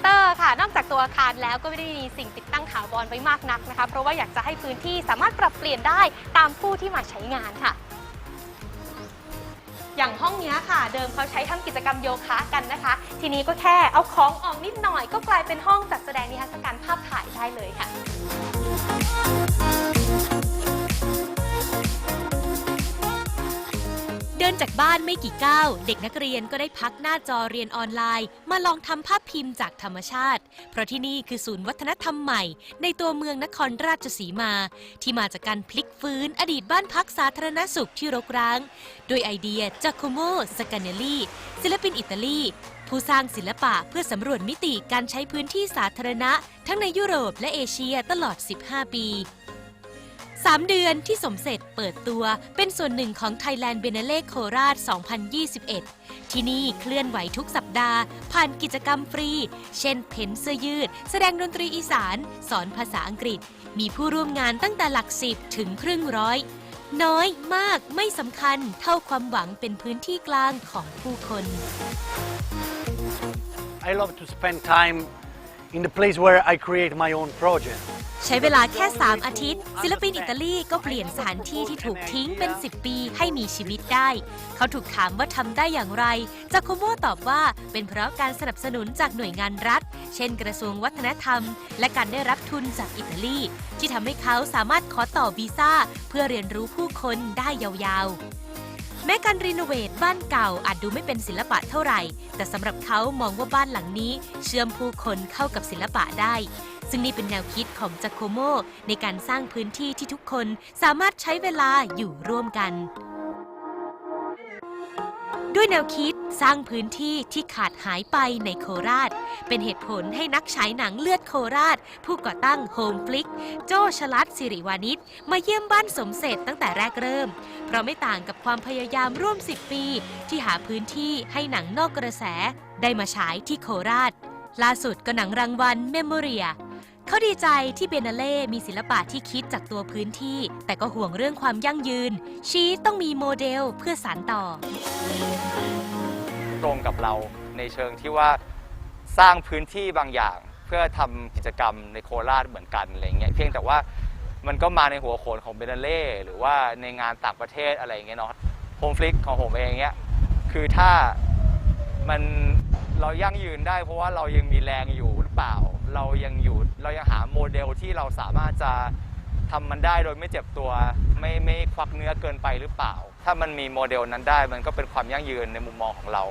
เตอร์ค่ะ นอกจากตัวอาคารแล้วก็ไม่ได้มีสิ่งติดตั้งถาวรไว้มากนักนะคะ เพราะว่าอยากจะให้พื้นที่สามารถปรับเปลี่ยนได้ตามผู้ที่มาใช้งานค่ะ อย่างห้องนี้ค่ะ เดิมเขาใช้ทำกิจกรรมโยคะกันนะคะ ทีนี้ก็แค่เอาของออกนิดหน่อย ก็กลายเป็นห้องจัดแสดงนิทรรศการภาพถ่ายได้เลยค่ะ นจากบ้านไม่กี่ก้าว เด็กนักเรียนก็ได้พักหน้าจอเรียนออนไลน์ มาลองทำภาพพิมพ์จากธรรมชาติ เพราะที่นี่คือศูนย์วัฒนธรรมใหม่ ในตัวเมืองนครราชสีมา ที่มาจากการพลิกฟื้นอดีตบ้านพักสาธารณสุขที่รกร้าง โดยไอเดียจากโคโมสกาเนลลีศิลปินอิตาลีผู้สร้างศิลปะเพื่อสำรวจมิติการใช้พื้นที่สาธารณะ ทั้งในยุโรปและเอเชียตลอด 15 ปี 3 เดือนที่สมเสร็จเปิดตัวเป็นส่วนหนึ่งของ Thailand b e n a l e โคราช 2021 ที่นี่เคลื่อนไหวทุกสัปดาห์ ผ่านกิจกรรมฟรี เช่นเพ้นเสื้อยืด แสดงดนตรีอีสาน สอนภาษาอังกฤษ มีผู้ร่วมงานตั้งแต่หลักสิบถึงครึ่งร้อย น้อยมากไม่สำคัญเท่าความหวังเป็นพื้นที่กลางของผู้คน I love to spend time in the place where I create my own project. ใช้เวลาแค่ 3 อาทิตย์ ศิลปินอิตาลีก็เปลี่ยนสถานที่ที่ถูกทิ้งเป็น 10 ปีให้มีชีวิตได้ เขาถูกถามว่าทำได้อย่างไรจาโคโมตอบว่าเป็นเพราะการสนับสนุนจากหน่วยงานรัฐ เช่นกระทรวงวัฒนธรรม และการได้รับทุนจากอิตาลี ที่ทำให้เขาสามารถขอต่อวีซ่า เพื่อเรียนรู้ผู้คนได้ยาวๆแม้การรีโนเวทบ้านเก่าอาจดูไม่เป็นศิลปะเท่าไหร่ แต่สำหรับเขามองว่าบ้านหลังนี้ เชื่อมผู้คนเข้ากับศิลปะได้ ซึ่งนี่เป็นแนวคิดของจ a โคโม ในการสร้างพื้นที่ที่ทุกคนสามารถใช้เวลาอยู่ร่วมกัน ด้วยแนวคิดสร้างพื้นที่ที่ขาดหายไปในโคราช เป็นเหตุผลให้นักฉายหนังเลือดโคราช ผู้ก่อตั้งโฮมฟลิก โจชลัดสิริวานิชมาเยี่ยมบ้านสมเสร็จตั้งแต่แรกเริ่ม เพราะไม่ต่างกับความพยายามร่วม 10 ปี ที่หาพื้นที่ให้หนังนอกกระแส ได้มาฉายที่โคราชล่าสุดก็หนังรางวัลเมมโมเรีย เขาดีใจที่เบเนเล่มีศิลปะที่คิดจากตัวพื้นที่ แต่ก็ห่วงเรื่องความยั่งยืน ชี้ต้องมีโมเดลเพื่อสานต่อ ตรงกับเราในเชิงที่ว่าสร้างพื้นที่บางอย่าง เพื่อทำกิจกรรมในโคราชเหมือนกันอะไรเงี้ยเพียงแต่ว่ามันก็มาในหัวโขนของเบเนเล่หรือว่าในงานต่างประเทศอะไรเงี้ยเนาะโฮมฟลิกของผมเองเนี้ยคือถ้ามัน เรายั่งยืนได้เพราะว่าเรายังมีแรงอยู่หรือเปล่า เรายังอยู่เรายังหาโมเดลที่เราสามารถจะทำมันได้โดยไม่เจ็บตัวไม่ไม่ควักเนื้อเกินไปหรือเปล่า ถ้ามันมีโมเดลนั้นได้มันก็เป็นความยั่งยืนในมุมมองของเรา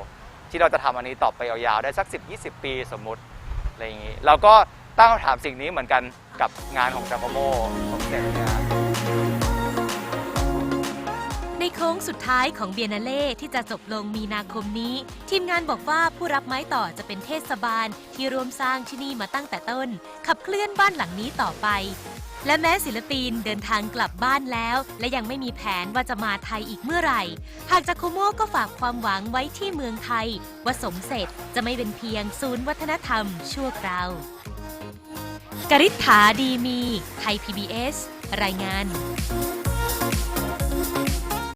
ที่เราจะทำอันนี้ต่อไปยาวๆได้สัก 10 20 ปีสมมุติอะไรอย่างนี้เราก็ตั้งคำถามสิ่งนี้เหมือนกันกับงานของจาโคโมผมเสร็จนี่ยในโค้งสุดท้ายของเบียนาเล่ที่จะจบลงมีนาคมนี้ ทีมงานบอกว่าผู้รับไม้ต่อจะเป็นเทศบาล ที่ร่วมสร้างที่นี่มาตั้งแต่ต้น ขับเคลื่อนบ้านหลังนี้ต่อไป และแม้ศิลปินเดินทางกลับบ้านแล้ว และยังไม่มีแผนว่าจะมาไทยอีกเมื่อไหร่ หากจากโคโมก็ฝากความหวังไว้ที่เมืองไทย ว่าสมเสร็จจะไม่เป็นเพียงศูนย์วัฒนธรรม ชั่วคราวกริษฐาดีมี ไทย PBS รายงาน